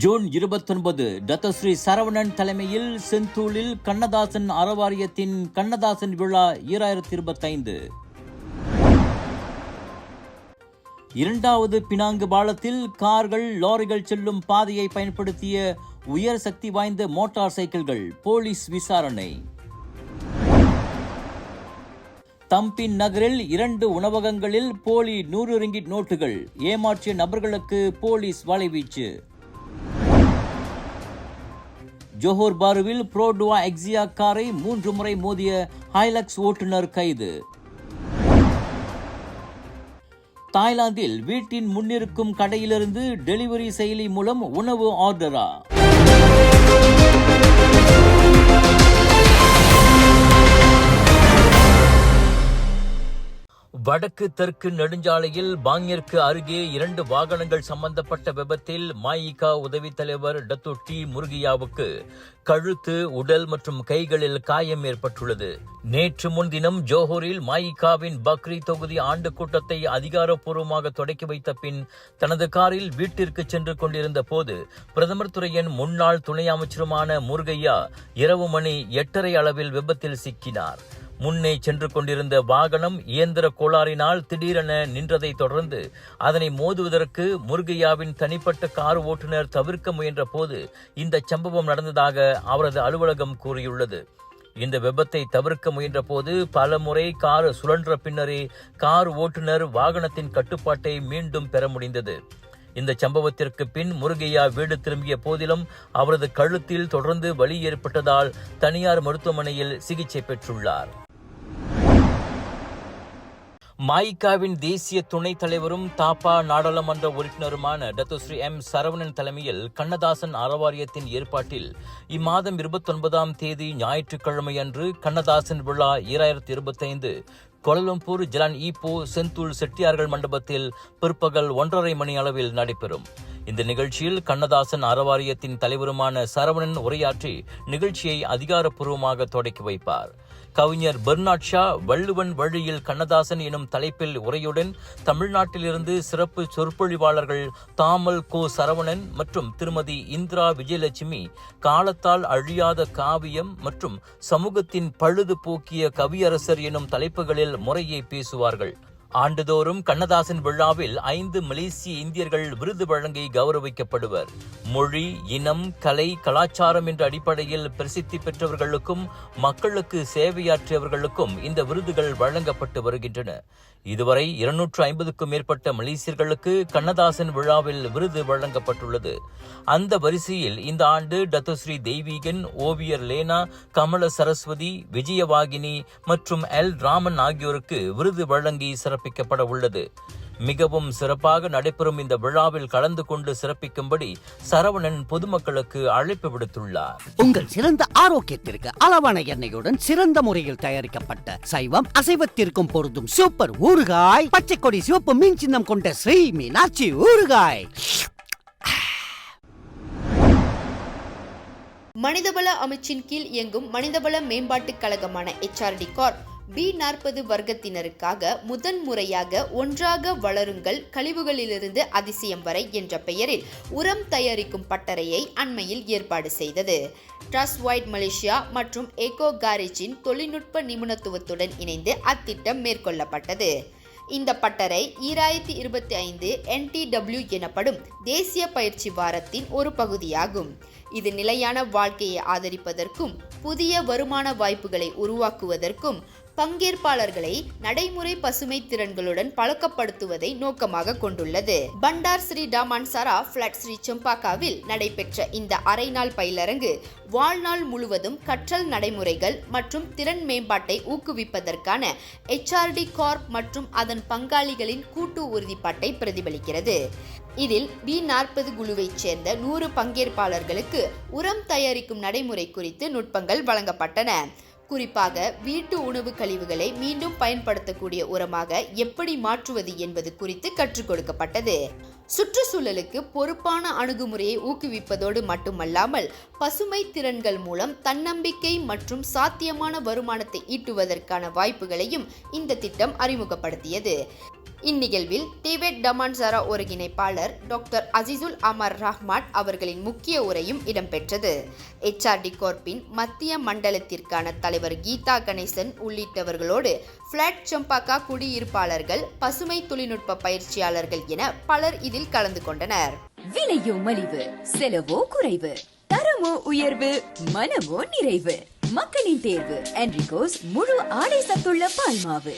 June இருபத்தொன்பது Dato' Sri Saravanan தலைமையில் செந்தூளில் கண்ணதாசன் அறவாரியத்தின் கண்ணதாசன் விழா ஈராயிரத்தி இருபத்தைந்து இரண்டாவது பினாங்கு பாலத்தில் கார்கள் லாரிகள் செல்லும் பாதையை பயன்படுத்திய உயர் சக்தி வாய்ந்த மோட்டார் சைக்கிள்கள் போலீஸ் விசாரணை. தம்பின் நகரில் இரண்டு உணவகங்களில் போலி நூறு ரிங்கிட் நோட்டுகள் ஏமாற்றிய நபர்களுக்கு போலீஸ் வலைவீச்சு. ஜோஹர் பாருவில் புரோடுவா எக்ஸியா காரை மூன்று முறை மோதிய ஹைலக்ஸ் ஓட்டுநர் கைது. தாய்லாந்தில் வீட்டின் முன்னிருக்கும் கடையிலிருந்து டெலிவரி செயலி மூலம் உணவு ஆர்டரா? வடக்கு தெற்கு நெடுஞ்சாலையில் பாங்கிற்கு அருகே இரண்டு வாகனங்கள் சம்பந்தப்பட்ட விபத்தில் மாயிகா உதவித் தலைவர் டத்து டி முருகியாவுக்கு கழுத்து உடல் மற்றும் கைகளில் காயம் ஏற்பட்டுள்ளது. நேற்று முன்தினம் ஜோஹரில் மாயிகாவின் பக்ரி தொகுதி ஆண்டு கூட்டத்தை அதிகாரப்பூர்வமாக தொடக்கி வைத்த பின் தனது காரில் வீட்டிற்கு சென்று கொண்டிருந்த போது பிரதமர் துறையின் முன்னாள் துணை அமைச்சருமான முருகையா இரவு மணி எட்டரை அளவில் விபத்தில் சிக்கினார். முன்னே சென்று கொண்டிருந்த வாகனம் இயந்திர கோளாறினால் திடீரென நின்றதைத் தொடர்ந்து அதனை மோதுவதற்கு முருகையாவின் தனிப்பட்ட கார் ஓட்டுநர் தவிர்க்க முயன்ற போது இந்த சம்பவம் நடந்ததாக அவரது அலுவலகம் கூறியுள்ளது. இந்த விபத்தை தவிர்க்க முயன்ற போது பல முறை கார் சுழன்ற பின்னரே கார் ஓட்டுநர் வாகனத்தின் கட்டுப்பாட்டை மீண்டும் பெற முடிந்தது. இந்த சம்பவத்திற்கு பின் முருகையா வீடு திரும்பிய போதிலும் அவரது கழுத்தில் தொடர்ந்து வலி ஏற்பட்டதால் தனியார் மருத்துவமனையில் சிகிச்சை பெற்றுள்ளார். மாய்காவின் தேசிய துணைத் தலைவரும் தாப்பா நாடாளுமன்ற உறுப்பினருமான டத்துஸ்ரீ எம். சரவணன் தலைமையில் கண்ணதாசன் அறவாரியத்தின் ஏற்பாட்டில் இம்மாதம் இருபத்தொன்பதாம் தேதி ஞாயிற்றுக்கிழமை அன்று கண்ணதாசன் விழா ஈராயிரத்தி இருபத்தைந்து Kuala Lumpur Jalan Ipoh Sentul செட்டியார்கள் மண்டபத்தில் பிற்பகல் ஒன்றரை மணி அளவில் நடைபெறும். இந்த நிகழ்ச்சியில் கண்ணதாசன் அறவாரியத்தின் தலைவருமான சரவணன் உரையாற்றி நிகழ்ச்சியை அதிகாரப்பூர்வமாக தொடக்கி வைப்பார். கவிஞர் பெர்னாட் ஷா வள்ளுவன் வழியில் கண்ணதாசன் எனும் தலைப்பில் உரையுடன் தமிழ்நாட்டிலிருந்து சிறப்பு சொற்பொழிவாளர்கள் தாமல் கோ. சரவணன் மற்றும் திருமதி இந்திரா விஜயலட்சுமி காலத்தால் அழியாத காவியம் மற்றும் சமூகத்தின் பழுது போக்கிய கவியரசர் எனும் தலைப்புகளில் முறையை பேசுவார்கள். ஆண்டுதோறும் கண்ணதாசன் விழாவில் ஐந்து மலேசிய இந்தியர்கள் விருது வழங்கி கௌரவிக்கப்படுவர். மொழி இனம் கலை கலாச்சாரம் என்ற அடிப்படையில் பிரசித்தி பெற்றவர்களுக்கும் மக்களுக்கு சேவையாற்றியவர்களுக்கும் இந்த விருதுகள் வழங்கப்பட்டு வருகின்றன. இதுவரை இருநூற்று ஐம்பதுக்கும் மேற்பட்ட மலேசியர்களுக்கு கண்ணதாசன் விழாவில் விருது வழங்கப்பட்டுள்ளது. அந்த வரிசையில் இந்த ஆண்டு டத்துஸ்ரீ தெய்வீகன் ஓவியர் லேனா கமல சரஸ்வதி விஜயவாகினி மற்றும் எல். ராமன் ஆகியோருக்கு விருது வழங்கி சிறப்பிக்கப்பட உள்ளது மிகவும் சிறப்பாக நடைபெறும் இந்த விழாவில் கலந்து கொண்டு சிறப்பிக்கும்படி சரவணன் பொதுமக்களுக்கு அழைப்பு விடுத்துள்ளார். உங்கள் சிறந்த ஆரோக்கியத்திற்கு அளவான எண்ணெயுடன் சிறந்த முறையில் தயாரிக்கப்பட்ட சைவம் அசைவத்திற்கும் பொருந்தும் சூப்பர் ஊறுகாய் பச்சை கொடி சிவப்பு மீன் சின்னம் கொண்ட ஸ்ரீ மீனாட்சி ஊறுகாய். மனிதவள அமைச்சின் கீழ் இயங்கும் மனிதவள மேம்பாட்டுக் கழகமான HRD கார்ப் பி நாற்பது வர்க்கத்தினருக்காக முதன் முறையாக ஒன்றாக வளருங்கள் கழிவுகளிலிருந்து அதிசயம் வரை என்ற பெயரில் உரம் தயாரிக்கும் பட்டறையை அண்மையில் ஏற்பாடு செய்தது. ட்ரஸ் ஒயிட் மலேசியா மற்றும் எகோ காரேஜின் தொழில்நுட்ப நிபுணத்துவத்துடன் இணைந்து அத்திட்டம் மேற்கொள்ளப்பட்டது. இந்த பட்டறை ஈராயிரத்தி இருபத்தி ஐந்து என்டிடபிள்யூ எனப்படும் தேசிய பயிற்சி வாரத்தின் ஒரு பகுதியாகும். இது நிலையான வாழ்க்கையை ஆதரிப்பதற்கும் புதிய வருமான வாய்ப்புகளை உருவாக்குவதற்கும் பங்கேற்பாளர்களை நடைமுறை பசுமை திறன்களுடன் பழக்கப்படுத்துவதை நோக்கமாக கொண்டுள்ளது. Bandar Sri Damansara flat Sri செம்பாக்காவில் நடைபெற்ற இந்த அரை நாள் பயிலரங்கு வாழ்நாள் முழுவதும் கற்றல் நடைமுறைகள் மற்றும் திறன் மேம்பாட்டை ஊக்குவிப்பதற்கான எச்ஆர்டி கார்ப் மற்றும் அதன் பங்காளிகளின் கூட்டு உறுதிப்பாட்டை பிரதிபலிக்கிறது. இதில் பி நாற்பது குழுவைச் சேர்ந்த நூறு பங்கேற்பாளர்களுக்கு உரம் தயாரிக்கும் நடைமுறை குறித்து நுட்பங்கள் வழங்கப்பட்டன. குறிப்பாக வீட்டு உணவு கழிவுகளை மீண்டும் பயன்படுத்தக்கூடிய உரமாக எப்படி மாற்றுவது என்பது குறித்து கற்றுக் கொடுக்கப்பட்டது. சுற்றுச்சூழலுக்கு பொறுப்பான அணுகுமுறையை ஊக்குவிப்பதோடு மட்டுமல்லாமல் பசுமை திறன்கள் மூலம் தன்னம்பிக்கை மற்றும் சாத்தியமான வருமானத்தை ஈட்டுவதற்கான வாய்ப்புகளையும் இந்த திட்டம் அறிமுகப்படுத்தியது. இந்நிகழ்வில் டிபெட் டமான்சாரா ஒருங்கிணைப்பாளர் டாக்டர் அசிசுல் அமர் ரஹ்மான் அவர்களின் முக்கிய உரையும் இடம்பெற்றது. எச்ஆர்டி கோர்ப்பின் மத்திய மண்டலத்திற்கான தலைவர் கீதா கணேசன் உள்ளிட்டவர்களோடு பிளாட் சம்பாக்கா குடியிருப்பாளர்கள் பசுமை தொழில்நுட்ப பயிற்சியாளர்கள் என பலர் இதில் கலந்து கொண்டனர். விலையோ மலிவு செலவோ குறைவு தரமோ உயர்வு மனமோ நிறைவு மக்களின் தேர்வு என்ரிகோஸ் முழு ஆடை சத்துள்ள பால்மாவு.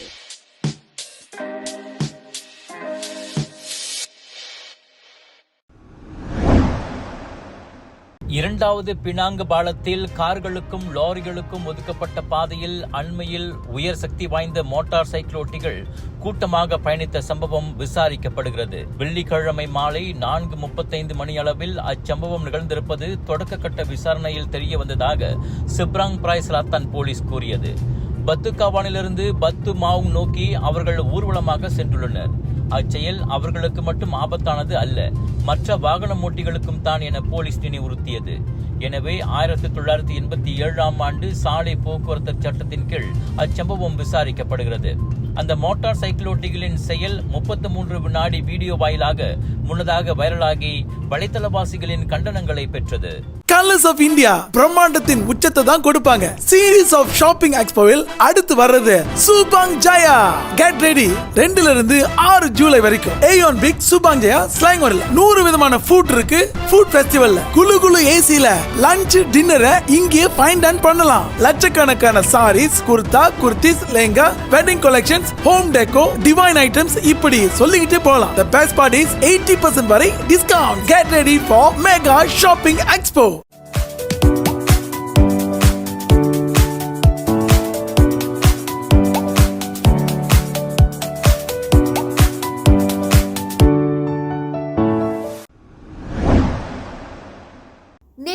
இரண்டாவது பினாங்கு பாலத்தில் கார்களுக்கும் லாரிகளுக்கும் ஒதுக்கப்பட்ட பாதையில் அண்மையில் உயர் சக்தி வாய்ந்த மோட்டார் சைக்கிளோட்டிகள் கூட்டமாக பயணித்த சம்பவம் விசாரிக்கப்படுகிறது. வெள்ளிக்கிழமை மாலை நான்கு முப்பத்தைந்து மணி அளவில் அச்சம்பவம் நிகழ்ந்திருப்பது தொடக்கக்கட்ட விசாரணையில் தெரிய வந்ததாக சிப்ராங் பிரைஸ் ராத்தான் போலீஸ் கூறியது. பத்து காவானிலிருந்து பத்து மாவுங் நோக்கி அவர்கள் ஊர்வலமாக சென்றுள்ளனர். அச்செயல் அவர்களுக்கு மட்டும் ஆபத்தானது அல்ல மற்ற வாகன மூட்டிகளுக்கும் தான் என போலீஸ் நினைவுறுத்தியது எனவே ஆயிரத்தி தொள்ளாயிரத்தி எண்பத்தி ஏழாம் ஆண்டு சாலை போக்குவரத்து சட்டத்தின் கீழ் அச்சம்பவம் விசாரிக்கப்படுகிறது. அந்த மோட்டார் சைக்கிள் ஓட்டிகளின் செயல் முப்பத்தி மூன்று வினாடி வீடியோ வாயிலாக முன்னதாக வைரலாகி வலைத்தளவாசிகளின் கண்டனங்களை பெற்றது. கலர்ஸ் ஆஃப் இந்தியா பிரம்மாண்டத்தின் உச்சத்தை தான் கொடுப்பாங்க. சீரீஸ் ஆஃப் ஷாப்பிங் எக்ஸ்போவில் அடுத்து வர்றது சூபாங் ஜாயா கெட் ரெடி ரெண்டுல இருந்து ஆறு ஜூலை வரைக்கும். ஏயோன் பிக் சூபாங் ஜாயா ஸ்லாங் வரல நூறு விதமான ஃபுட் இருக்கு. ஃபுட் ஃபெஸ்டிவல்ல குழு குழு ஏசியில லஞ்ச் டின்னரை இங்கே ஃபைண்ட் அண்ட் பண்ணலாம். லட்சக்கணக்கான sarees kurta kurtis lehenga wedding collections home deco divine items இப்படி சொல்லிக்கிட்டே போகலாம். The best parties eighty percent வரை discount get ready for mega shopping expo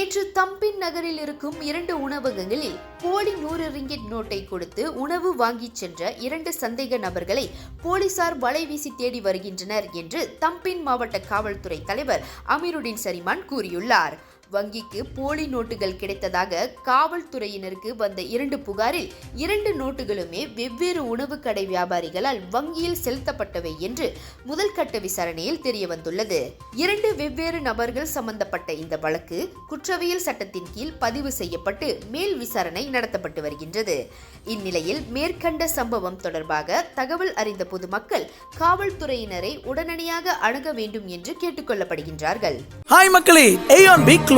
நேற்று தம்பின் நகரில் இருக்கும் இரண்டு உணவகங்களில் போலி நூறு ரிங்கிட் நோட்டை கொடுத்து உணவு வாங்கிச் சென்ற இரண்டு சந்தேக நபர்களை போலீசார் வலை வீசி தேடி வருகின்றனர் என்று தம்பின் மாவட்ட காவல்துறை தலைவர் அமீருடின் சரிமான் கூறியுள்ளார். வங்கிக்கு போலி நோட்டுகள் கிடைத்ததாக காவல்துறையினருக்கு வந்த இரண்டு புகாரில் இரண்டு நோட்டுகளுமே வெவ்வேறு உணவு கடை வியாபாரிகளால் வங்கியில் செலுத்தப்பட்டவை என்று முதல் கட்ட விசாரணையில் தெரிய வந்துள்ளது இரண்டு வெவ்வேறு நபர்கள் சம்பந்தப்பட்ட இந்த வழக்கு குற்றவியல் சட்டத்தின் கீழ் பதிவு செய்யப்பட்டு மேல் விசாரணை நடத்தப்பட்டு வருகின்றது. இந்நிலையில் மேற்கண்ட சம்பவம் தொடர்பாக தகவல் அறிந்த பொதுமக்கள் காவல்துறையினரை உடனடியாக அணுக வேண்டும் என்று கேட்டுக்கொள்ளப்படுகின்றார்கள் ஹாய் மக்களே big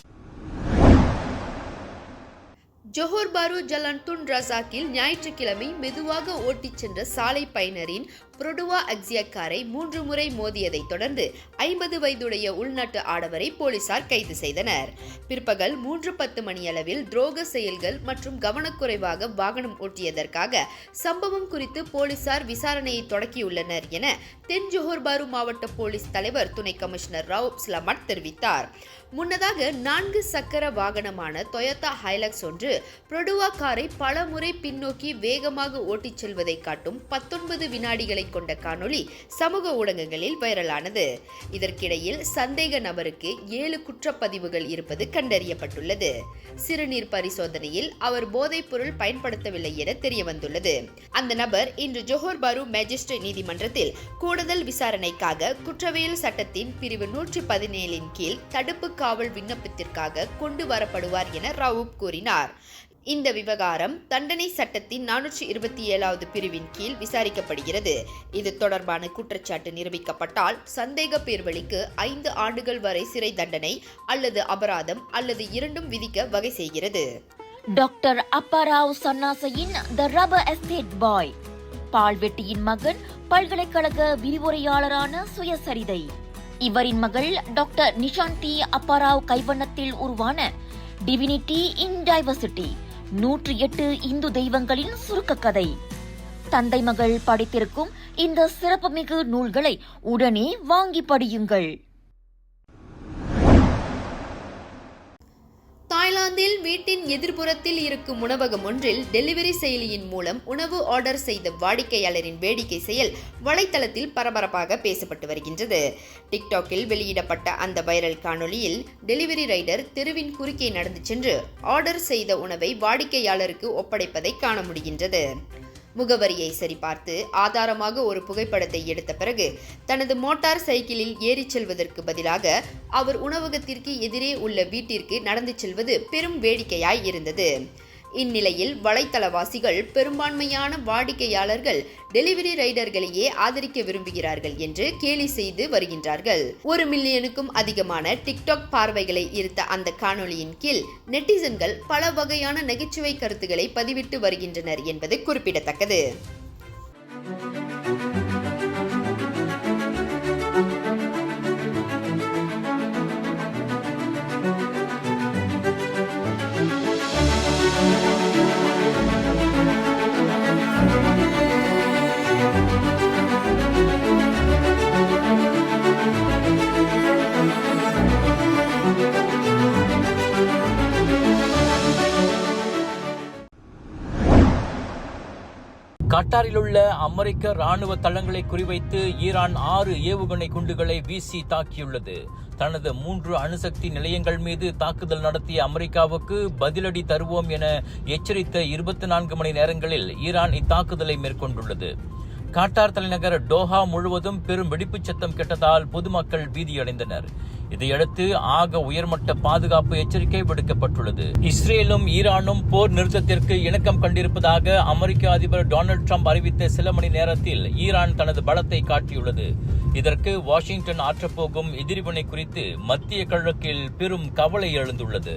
Johor Bahru Jalan Tun ரசாக்கில் ஞாயிற்றுக்கிழமை மெதுவாக ஓட்டிச் சென்ற சாலை பயனரின் புரொடுவா அக்ஸியா காரை மூன்று முறை மோதியதைத் தொடர்ந்து ஐம்பது வயதுடைய உள்நாட்டு ஆடவரை போலீசார் கைது செய்தனர். பிற்பகல் மூன்று பத்து மணியளவில் துரோக செயல்கள் மற்றும் கவனக்குறைவாக வாகனம் ஓட்டியதற்காக சம்பவம் குறித்து போலீசார் விசாரணையை தொடக்கியுள்ளனர் என தென் ஜோஹர் பாரு மாவட்ட போலீஸ் தலைவர் துணை கமிஷனர் ராவ் ஸ்லமட் தெரிவித்தார். முன்னதாக நான்கு சக்கர வாகனமான டொயோட்டா ஹைலக்ஸ் ஒன்று ப்ரொடுவா காரை பல முறை பின்னோக்கி வேகமாக ஓட்டிச் செல்வதை காட்டும் பத்தொன்பது வினாடிகளை கொண்ட காணொளி சமூக ஊடகங்களில் வைரலானது. இதற்கிடையில் சந்தேக நபருக்கு ஏழு குற்றப்பதிவுகள் இருப்பது கண்டறியப்பட்டுள்ளது. சிறுநீர் பரிசோதனையில் அவர் போதைப்பொருள் பயன்படுத்தவில்லை என தெரியவந்துள்ளது. அந்த நபர் இன்று ஜோஹர் பாரு மேஜிஸ்ட்ரேட் நீதிமன்றத்தில் கூடுதல் விசாரணைக்காக குற்றவியல் சட்டத்தின் பிரிவு நூற்றி பதினேழின் கீழ் தடுப்பு காவல் விண்ணப்பத்திற்காக கொண்டு வரப்படுவார் என ரவுப் கூறினார். இந்த விவகாரம் தண்டனை சட்டத்தின் நானூற்றி இருபத்தி ஏழாவது பிரிவின் கீழ் விசாரிக்கப்படுகிறது. இது தொடர்பான குற்றச்சாட்டு நிரூபிக்கப்பட்டால் சந்தேக பேர்வழிக்கு ஐந்து ஆண்டுகள் வரை சிறை தண்டனை அல்லது அபராதம் அல்லது இரண்டும் விதிக்க வகை செய்கிறது. டாக்டர் அப்பாராவ் சன்னாசையின் த ரப்பர் எஸ்டேட் பாய். பால்வெட்டியின் மகன் பல்கலைக்கழக விரிவுரையாளரான சுயசரிதை. இவரின் மகள் டாக்டர் நிஷாந்தி அப்பாராவ் கைவண்ணத்தில் உருவான டிவினிட்டி இன் டைவர்சிட்டி நூற்றி எட்டு இந்து தெய்வங்களின் சுருக்க கதை. தந்தை மகள் படித்திருக்கும் இந்த சிறப்புமிகு நூல்களை உடனே வாங்கி படியுங்கள். இங்கிலாந்தில் வீட்டின் எதிர்ப்புறத்தில் இருக்கும் உணவகம் ஒன்றில் டெலிவரி செயலியின் மூலம் உணவு ஆர்டர் செய்த வாடிக்கையாளரின் வேடிக்கை செயல் வலைத்தளத்தில் பரபரப்பாக பேசப்பட்டு வருகின்றது. டிக்டாக்கில் வெளியிடப்பட்ட அந்த வைரல் காணொளியில் டெலிவரி ரைடர் தெருவின் குறுக்கே நடந்து சென்று ஆர்டர் செய்த உணவை வாடிக்கையாளருக்கு ஒப்படைப்பதை காண முடிகின்றது. முகவரியை சரிபார்த்து ஆதாரமாக ஒரு புகைப்படத்தை எடுத்த பிறகு தனது மோட்டார் சைக்கிளில் ஏறிச் செல்வதற்கு பதிலாக அவர் உணவகத்திற்கு எதிரே உள்ள வீட்டிற்கு நடந்து செல்வது பெரும் வேடிக்கையாய் இருந்தது. இந்நிலையில் வலைத்தளவாசிகள் பெரும்பான்மையான வாடிக்கையாளர்கள் டெலிவரி ரைடர்களையே ஆதரிக்க விரும்புகிறார்கள் என்று கேலி செய்து வருகின்றார்கள். ஒரு மில்லியனுக்கும் அதிகமான டிக்டாக் பார்வைகளை ஈர்த்த அந்த காணொளியின் கீழ் நெட்டிசன்கள் பல வகையான நகைச்சுவை கருத்துக்களை பதிவிட்டு வருகின்றனர் என்பது குறிப்பிடத்தக்கது. கட்டாரில் உள்ள அமெரிக்க ராணுவ தளங்களை குறிவைத்து ஈரான் ஆறு ஏவுகணை குண்டுகளை வீசி தாக்கியுள்ளது. தனது மூன்று அணுசக்தி நிலையங்கள் மீது தாக்குதல் நடத்திய அமெரிக்காவுக்கு பதிலடி தருவோம் என எச்சரித்த இருபத்தி நான்கு மணி நேரங்களில் ஈரான் இத்தாக்குதலை மேற்கொண்டுள்ளது. காட்டார் தலைநகர் டோஹா முழுவதும் பெரும் வெடிப்புச் சத்தம் கெட்டதால் பொதுமக்கள் பீதியடைந்தனர். இதையடுத்து ஆக உயர்மட்ட பாதுகாப்பு எச்சரிக்கை விடுக்கப்பட்டுள்ளது. இஸ்ரேலும் ஈரானும் போர் நிறுத்தத்திற்கு இணக்கம் கண்டிருப்பதாக அமெரிக்க அதிபர் டொனால்டு ட்ரம்ப் அறிவித்த சில மணி நேரத்தில் ஈரான் தனது பலத்தை காட்டியுள்ளது. இதற்கு வாஷிங்டன் ஆற்றப்போகும் எதிர்வினை குறித்து மத்திய கிழக்கில் பெரும் கவலை எழுந்துள்ளது.